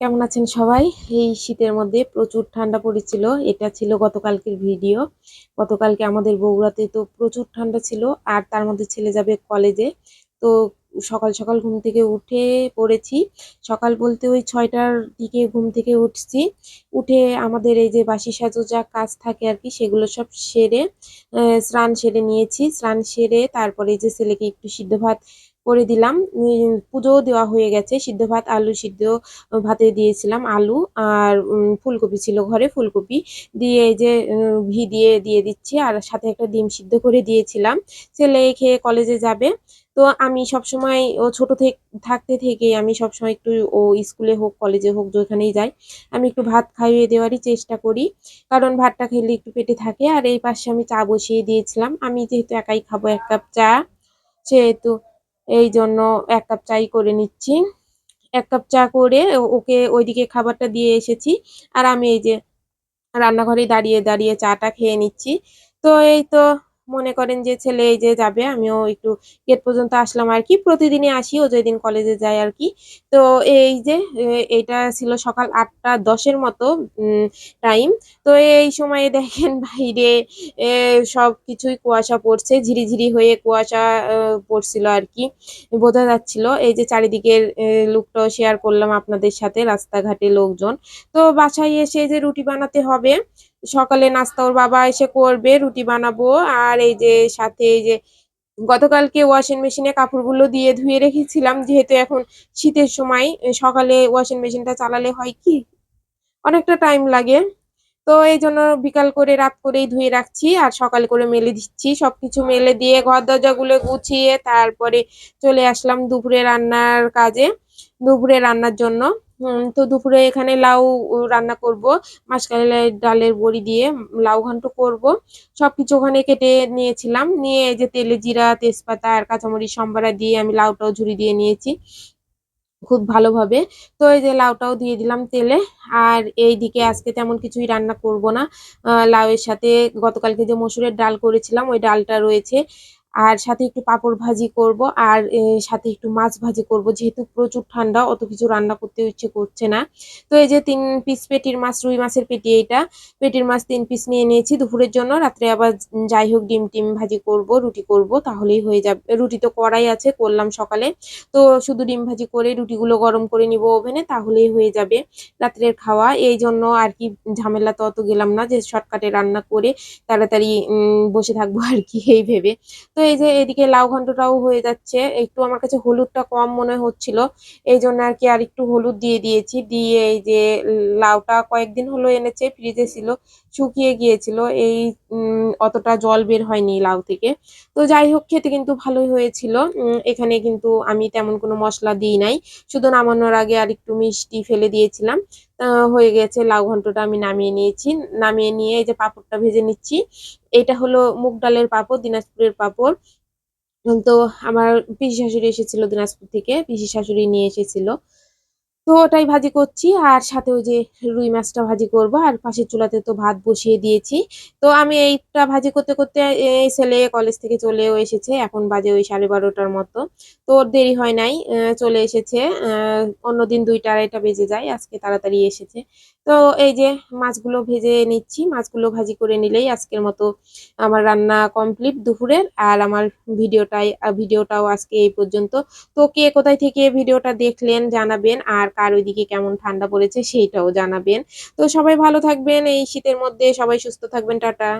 কেমন আছেন সবাই? এই শীতের মধ্যে প্রচুর ঠান্ডা পড়েছিল, এটা ছিল গতকালকের ভিডিও। গতকালকে আমাদের বগুড়াতে তো প্রচুর ঠান্ডা ছিল, আর তার মধ্যে ছেলে যাবে কলেজে। তো সকাল সকাল ঘুম থেকে উঠে পড়েছি। সকাল বলতে ওই ছয়টার দিকে ঘুম থেকে উঠছি। উঠে আমাদের এই যে বাসি সাজো যা কাজ থাকে আর কি, সেগুলো সব সেরে স্নান সেরে নিয়েছি। স্নান সেরে তারপরে যে ছেলেকে একটু সিদ্ধ ভাত করে দিলাম। পুজোও দেওয়া হয়ে গেছে। সিদ্ধ ভাত, আলু সিদ্ধ ভাতে দিয়েছিলাম আলু আর ফুলকপি ছিল ঘরে ফুলকপি। দিয়ে এই যে ঘি দিয়ে দিয়ে দিচ্ছি আর সাথে একটা ডিম সিদ্ধ করে দিয়েছিলাম। ছেলে খেয়ে কলেজে যাবে। তো আমি সবসময়, ও ছোট থেকে, থাকতে থেকে আমি সবসময় একটু ও স্কুলে হোক, কলেজে হোক, যেখানেই যাই, আমি একটু ভাত খাইয়ে দেওয়ারই চেষ্টা করি। কারণ ভাতটা খেলে একটু পেটে থাকে। আর এই পাশে আমি চা বসিয়ে দিয়েছিলাম। আমি যেহেতু একাই খাব এক কাপ চা, সেহেতু এই জন্য এক কাপ চাই করে নিচ্ছি। এক কাপ চা করে ওকে ওইদিকে খাবারটা দিয়ে এসেছি। আর আমি এই যে রান্নাঘরে দাঁড়িয়ে দাঁড়িয়ে চাটা খেয়ে নিচ্ছি। তো এই তো মনে করেন যে ছেলে এই যে যাবে, আমিও একটু গেট পর্যন্ত আসলাম আর কি। প্রতিদিনই আসি, ও যেদিন কলেজে যায় আর কি। তো এই যে এটা ছিল সকাল আটটা দশের মতো টাইম তো এই সময়ে দেখেন বাইরে সব কিছুই কুয়াশা পড়ছে, ঝিরিঝিরি হয়ে কুয়াশা পড়ছিল আর কি। বোঝা যাচ্ছিল, এই যে চারিদিকের লুকটাও শেয়ার করলাম আপনাদের সাথে, রাস্তাঘাটে লোকজন। তো বাসায় এসে যে রুটি বানাতে হবে সকালে নাস্তা ওর বাবা এসে করবে, রুটি বানাবো। আর এই যে সাথে এই যে গতকালকে ওয়াশিং মেশিনে কাপড়গুলো দিয়ে ধুয়ে রেখেছিলাম, যেহেতু এখন শীতের সময়, সকালে ওয়াশিং মেশিনটা চালালে হয় কি? অনেকটা টাইম লাগে। তো এই জন্য বিকাল করে, রাত করেই ধুয়ে রাখছি, আর সকাল করে মেলে দিচ্ছি। সবকিছু মেলে দিয়ে ঘর দরজাগুলো গুছিয়ে তারপরে চলে আসলাম দুপুরে রান্নার কাজে, দুপুরে রান্নার জন্য। তো দুপুরে এখানে লাউ রান্না করব মাসকালের ডালের বড়ি দিয়ে লাউ ঘন্ট করব। সব কিছু ওখানে কেটে নিয়েছিলাম, নিয়ে এই যে তেলে জিরা, তেজপাতা আর কাঁচামরিচ, সম্বারা দিয়ে আমি লাউটাও ঝুরি দিয়ে নিয়েছি খুব ভালোভাবে। তো এই যে লাউটাও দিয়ে দিলাম তেলে, আর এই দিকে আজকে তেমন কিছুই রান্না করব না। লাউয়ের সাথে গতকালকে যে মসুরের ডাল করেছিলাম, ওই ডালটা রয়েছে। আর সাথে একটু পাঁপড় ভাজি করব, আর সাথে একটু মাছ ভাজি করব। যেহেতু প্রচুর ঠান্ডা, অত কিছু রান্না করতে ইচ্ছে করছে না। তো এই যে তিন পিস পেটির মাছ, রুই মাছের পেটি এইটা। পেটির মাছ তিন পিস নিয়ে নিয়েছি দুপুরের জন্য। রাত্রে আবার যাই হোক ডিম টিম ভাজি করব, রুটি করব, তাহলেই হয়ে যাবে। রুটি তো করাই আছে, করলাম সকালে। তো শুধু ডিম ভাজি করে রুটিগুলো গরম করে নিব ওভেনে, তাহলেই হয়ে যাবে রাত্রের খাওয়া। এই জন্য আর কি ঝামেলা তো অত গেলাম না যে শর্টকাটে রান্না করে তাড়াতাড়ি বসে থাকব আর কি, এই ভেবে। তো এই যে এদিকে লাউ ঘন্টটাও হয়ে যাচ্ছে, একটু আমার কাছে হলুদটা কম মনে হচ্ছিল, এই জন্য আর কি আর একটু হলুদ দিয়ে দিয়েছি, দিয়ে এই যে লাউটা কয়েকদিন হলো এনেছে, ফ্রিজে ছিল, শুকিয়ে গিয়েছিল, এই অতটা জল বের হয়নি লাউ থেকে। তো যাই হোক, খেতে কিন্তু ভালোই হয়েছিল এখানে কিন্তু আমি তেমন কোনো মশলা দিই নাই, শুধু নামানোর আগে আর একটু মিষ্টি ফেলে দিয়েছিলাম। হয়ে গেছে, লাউ ঘন্টটা আমি নামিয়ে নিয়েছি। নামিয়ে নিয়ে এই যে পাঁপড়টা ভেজে নিচ্ছি। এটা হলো মুগ ডালের পাঁপড়, দিনাজপুরের পাঁপড়। তো আমার পিসি শাশুড়ি এসেছিল দিনাজপুর থেকে পিসি শাশুড়ি নিয়ে এসেছিল। তো ওটাই ভাজি করছি, আর সাথে ওই যে রুই মাছটা ভাজি করব, আর পাশের চুলাতে তো ভাত বসিয়ে দিয়েছি। তো আমি এইটা ভাজি করতে করতে এই ছেলে কলেজ থেকে চলেও এসেছে, এখন বাজে ওই সাড়ে বারোটার মতো। তো ওর দেরি হয় নাই চলে এসেছে অন্যদিন দুইটা আড়াইটা বেজে যায়, আজকে তাড়াতাড়ি এসেছে। তো এই যে মাছগুলো ভেজে নিচ্ছি, মাছগুলো ভাজি করে নিলেই আজকের মতো আমার রান্না কমপ্লিট দুপুরের। আর আমার ভিডিওটাই ভিডিওটাও আজকে এই পর্যন্ত। তো কে কোথায় থেকে ভিডিওটা দেখলেন জানাবেন, আর কার ওইদিকে কেমন ঠান্ডা পড়েছে সেইটাও জানাবেন। তো সবাই ভালো থাকবেন, এই শীতের মধ্যে সবাই সুস্থ থাকবেন, টাটা।